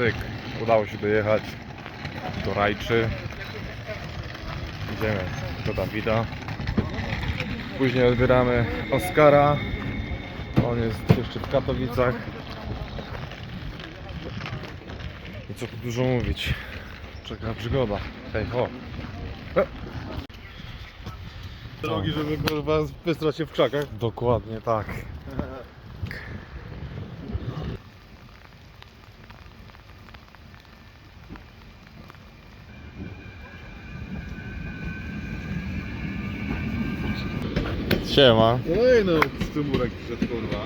Cyk, udało się dojechać do Rajczy. Idziemy do Dawida. Później odbieramy Oskara. On jest jeszcze w Katowicach. I co tu dużo mówić. Czeka przygoda. Hej ho. Drogi, żeby kurwa wystrać się w krzakach. Dokładnie tak. Siema. Ej no, z tym murek przyszedł kurwa.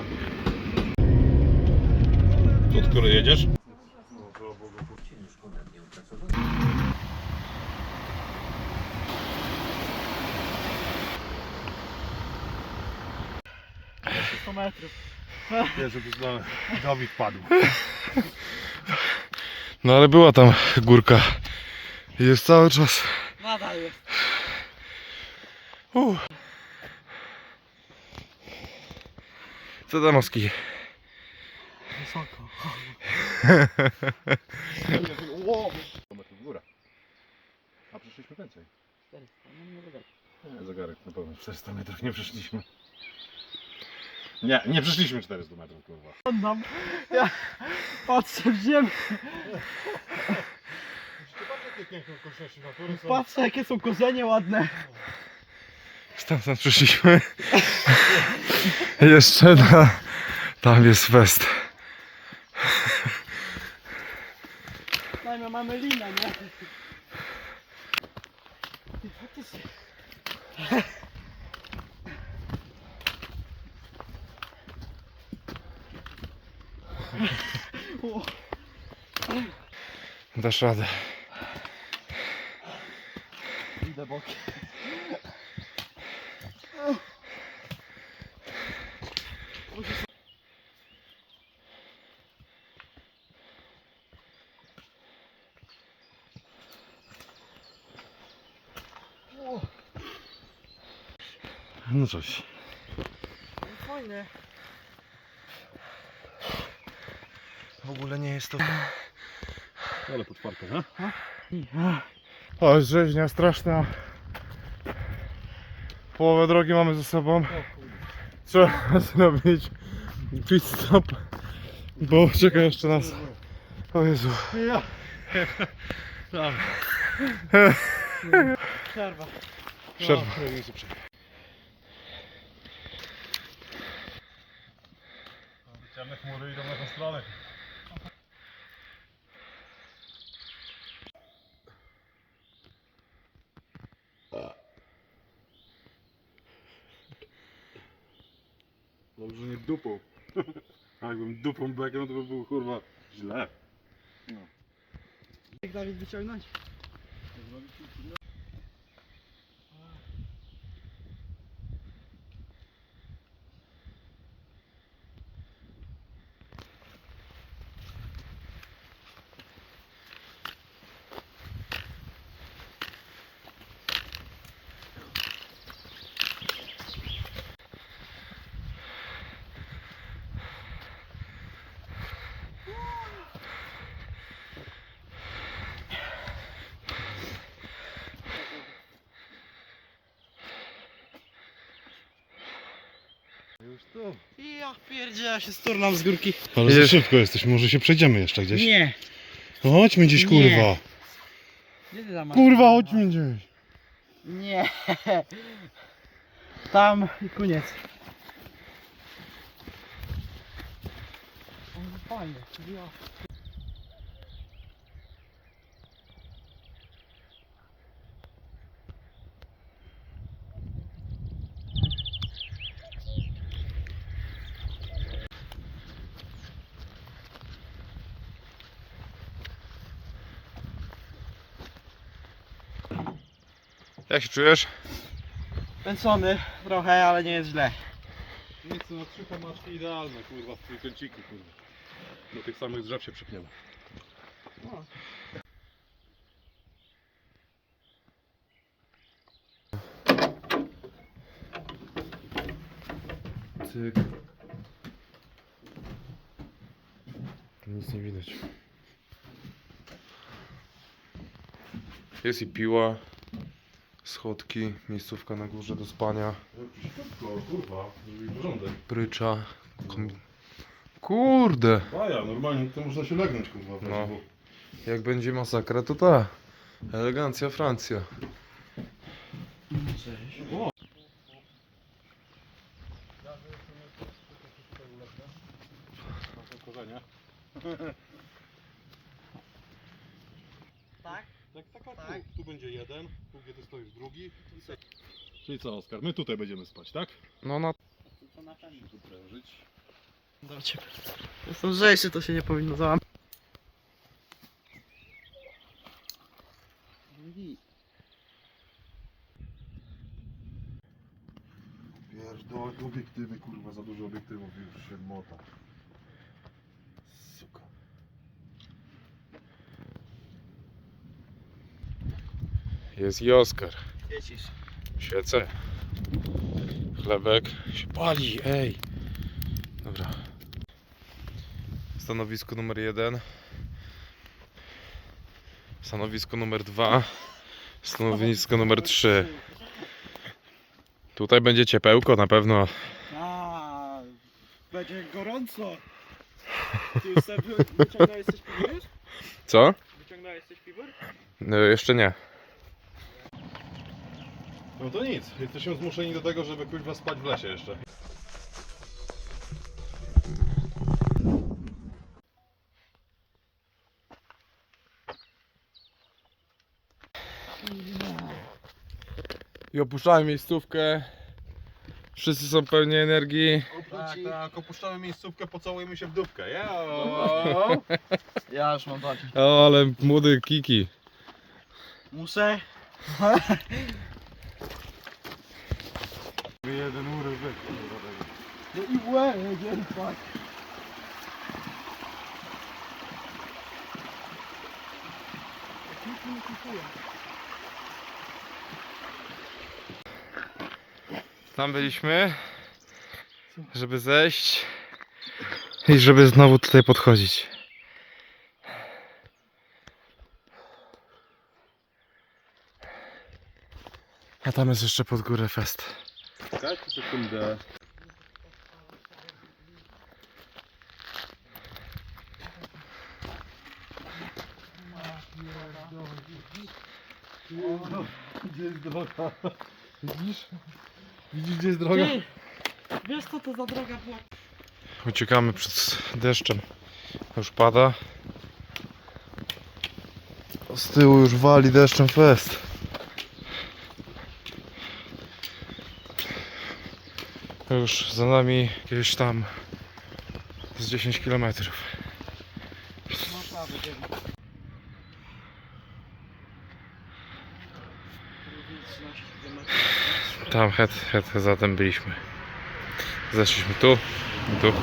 Od której jedziesz? Nie, żeby znamy. Dawid padł. No ale była tam górka. Jest cały czas. Nadal jest. Uh. Co Danowski? Wysoko. Ło! w górę. A przeszliśmy więcej. 400, no nie. Nie, zegarek na pewno 400 metrów nie przeszliśmy. Nie, nie przeszliśmy 400 metrów kurwa. Oddam. Ja patrzę w ziemię. Patrzę jakie są korzenie ładne. Stamtąd przyszliśmy. Jeszcze na... Tam jest fest. Najmniej mamy linę, nie? Dasz radę. Idę bokiem. No coś. Fajne. W ogóle nie jest to... Ale podparka, ha? O, rzeźnia straszna. Połowę drogi mamy ze sobą. Trzeba zrobić pit stop. Bo czeka jeszcze nas. O Jezu. Ja. Przerwa. Przerwa. Ciemne chmury idą na tę stronę. Dobrze, że nie dupą. A jakbym dupą beknął, to by było kurwa źle. Jak Dawid wyciągnąć? Już tu. Ja pierdzielę, ja się sturnam z górki. Ale za szybko jesteś, może się przejdziemy jeszcze gdzieś. Nie. No chodźmy gdzieś Nie. kurwa. Gdzie ty tam masz? Kurwa, chodźmy gdzieś. Nie. Tam i koniec. Fajnie. Ja. Jak się czujesz? Pęcony trochę, ale nie jest źle. Nic, no trzy pomaczki idealne, kurwa, w trójkąciku, kurwa. Do tych samych drzew się przypniemy. No. Cyk. Nic nie widać. Jest i piła schodki, miejscówka na górze do spania, kurwa, zrobili porządek. prycza. Kom... Kurde! A ja, normalnie to można się legnąć, kurwa. No. W. Jak będzie masakra, to ta. Elegancja Francja. Tak? Tak, tak, tak. Tak. Tu, tu będzie jeden, tu gdzie ty stoisz drugi. Czyli co, Oskar, my tutaj będziemy spać, tak? No na... To na pewno. Tu prężyć. Dobra. Jestem lżejszy, to się nie powinno załamać. Pierdolę, obiektywy, kurwa, za dużo obiektywów już się mota. Jest i Oskar. Świecisz. Świecę. Chlebek się pali, ej. Dobra. Stanowisko numer jeden. Stanowisko numer dwa. Stanowisko numer trzy. Tutaj będzie ciepełko na pewno. A, będzie gorąco. Ty już sobie wy- wyciągnąłeś coś piwór? Co? Wyciągnąłeś coś piwór? No, jeszcze nie. No to nic, jesteśmy zmuszeni do tego, żeby kurwa spać w lesie jeszcze. I opuszczamy miejscówkę. Wszyscy są pełni energii. Tak, tak, opuszczamy miejscówkę, pocałujemy się w dupkę, ja. Ja już mam dość. O, ale młody Kiki. Muszę? Jeden urywek. No i spać. Tam byliśmy, żeby zejść i żeby znowu tutaj podchodzić. A tam jest jeszcze pod górę fest. Tak, sekundę. Gdzie jest droga? Widzisz? Widzisz gdzie jest droga? Ty, wiesz co to za droga była? Uciekamy przed deszczem. Już pada. Z tyłu już wali deszczem fest. Już za nami jakieś tam z 10 km. Tam het, het, zatem byliśmy. Zeszliśmy tu tu.